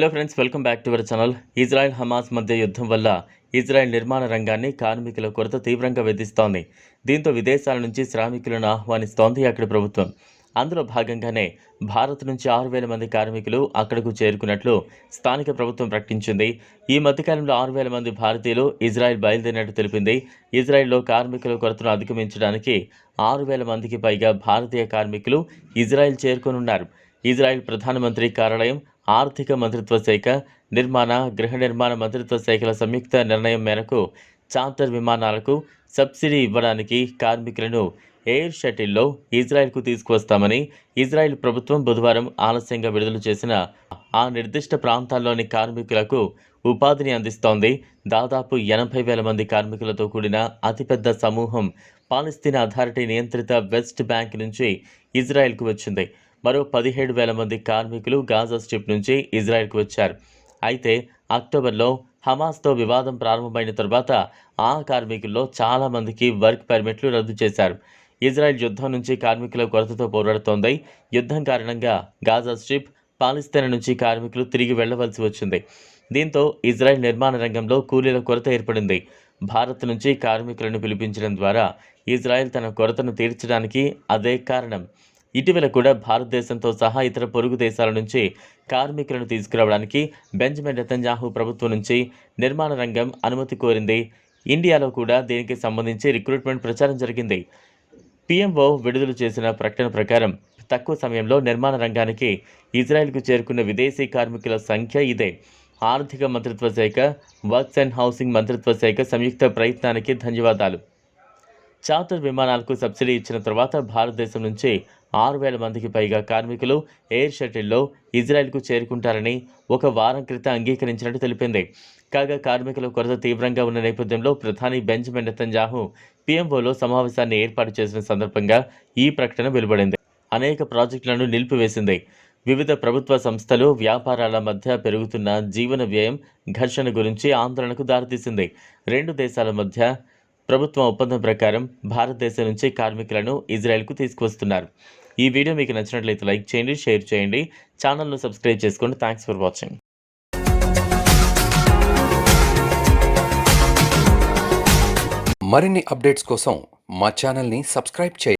Hello friends welcome back to our channel Israel Hamas మధ్య యుద్ధం వల్ల ఇజ్రాయెల్ నిర్మాణ రంగాన్ని కార్మికుల కొరత తీవ్రంగా విధిస్తోంది. దీంతో విదేశాల నుంచి శ్రామికులను ఆహ్వానిస్తోంది అక్కడి ప్రభుత్వం. అందులో భాగంగానే భారత్ నుంచి ఆరు వేల మంది కార్మికులు అక్కడకు చేరుకున్నట్లు స్థానిక ప్రభుత్వం ప్రకటించింది. ఈ మధ్యకాలంలో ఆరు వేల మంది భారతీయులు ఇజ్రాయెల్ బయలుదేరినట్టు తెలిపింది. ఇజ్రాయెల్లో కార్మికుల కొరతను అధిగమించడానికి ఆరు వేల మందికి పైగా భారతీయ కార్మికులు ఇజ్రాయెల్ చేరుకొనున్నారు. ఇజ్రాయెల్ ప్రధానమంత్రి కార్యాలయం ఆర్థిక మంత్రిత్వ శాఖ నిర్మాణ గృహ నిర్మాణ మంత్రిత్వ శాఖల సంయుక్త నిర్ణయం మేరకు చార్టర్ విమానాలకు సబ్సిడీ ఇవ్వడానికి కార్మికులను ఎయిర్ షటిల్లో ఇజ్రాయెల్కు తీసుకువస్తామని ఇజ్రాయెల్ ప్రభుత్వం బుధవారం ఆలస్యంగా విడుదల చేసిన ఆ నిర్దిష్ట ప్రాంతాల్లోని కార్మికులకు ఉపాధిని అందిస్తోంది. దాదాపు ఎనభై వేల మంది కార్మికులతో కూడిన అతిపెద్ద సమూహం పాలస్తీన్ అథారిటీ నియంత్రిత వెస్ట్ బ్యాంక్ నుంచి ఇజ్రాయెల్కు వచ్చింది. మరో పదిహేడు వేల మంది కార్మికులు గాజా స్ట్రిప్ నుంచి ఇజ్రాయెల్కు వచ్చారు. అయితే అక్టోబర్లో హమాస్తో వివాదం ప్రారంభమైన తర్వాత ఆ కార్మికుల్లో చాలామందికి వర్క్ పర్మిట్లు రద్దు చేశారు. ఇజ్రాయెల్ యుద్ధం నుంచి కార్మికుల కొరతతో పోరాడుతోంది. యుద్ధం కారణంగా గాజా స్ట్రిప్ పాలిస్తీన్ నుంచి కార్మికులు తిరిగి వెళ్ళవలసి వచ్చింది. దీంతో ఇజ్రాయెల్ నిర్మాణ రంగంలో కూలీల కొరత ఏర్పడింది. భారత్ నుంచి కార్మికులను పిలిపించడం ద్వారా ఇజ్రాయెల్ తన కొరతను తీర్చడానికి అదే కారణం. ఇటీవల కూడా భారతదేశంతో సహా ఇతర పొరుగు దేశాల నుంచి కార్మికులను తీసుకురావడానికి బెంజమిన్ నెతన్యాహు ప్రభుత్వం నుంచి నిర్మాణ రంగం అనుమతి కోరింది. ఇండియాలో కూడా దీనికి సంబంధించి రిక్రూట్మెంట్ ప్రచారం జరిగింది. పిఎంఓ విడుదల చేసిన ప్రకటన ప్రకారం తక్కువ సమయంలో నిర్మాణ రంగానికి ఇజ్రాయెల్కు చేరుకున్న విదేశీ కార్మికుల సంఖ్య ఇదే. ఆర్థిక మంత్రిత్వ శాఖ వర్క్స్ అండ్ హౌసింగ్ మంత్రిత్వ శాఖ సంయుక్త ప్రయత్నానికి ధన్యవాదాలు. చార్టర్ విమానాలకు సబ్సిడీ ఇచ్చిన తర్వాత భారతదేశం నుంచి ఆరు వేల మందికి పైగా కార్మికులు ఎయిర్ షటిల్లో ఇజ్రాయెల్కు చేరుకుంటారని ఒక వారం క్రితం అంగీకరించినట్టు తెలిపింది. కాగా కార్మికుల కొరత తీవ్రంగా ఉన్న నేపథ్యంలో ప్రధాని బెంజమిన్ నెతన్యాహు పీఎంఓలో సమావేశాన్ని ఏర్పాటు చేసిన సందర్భంగా ఈ ప్రకటన వెలువడింది. అనేక ప్రాజెక్టులను నిలిపివేసింది. వివిధ ప్రభుత్వ సంస్థలు వ్యాపారాల మధ్య పెరుగుతున్న జీవన వ్యయం ఘర్షణ గురించి ఆందోళనకు దారితీసింది. రెండు దేశాల మధ్య ప్రభుత్వం ఒప్పందం ప్రకారం భారతదేశం నుంచి కార్మికులను ఇజ్రాయెల్కు తీసుకువస్తున్నారు. ఈ వీడియో మీకు నచ్చినట్లయితే లైక్ చేయండి షేర్ చేయండి. ఛానల్ను సబ్స్క్రైబ్ చేసుకోండి. Thanks for watching. మరిన్ని అప్డేట్స్ కోసం మా ఛానల్ని సబ్స్క్రైబ్ చేయండి.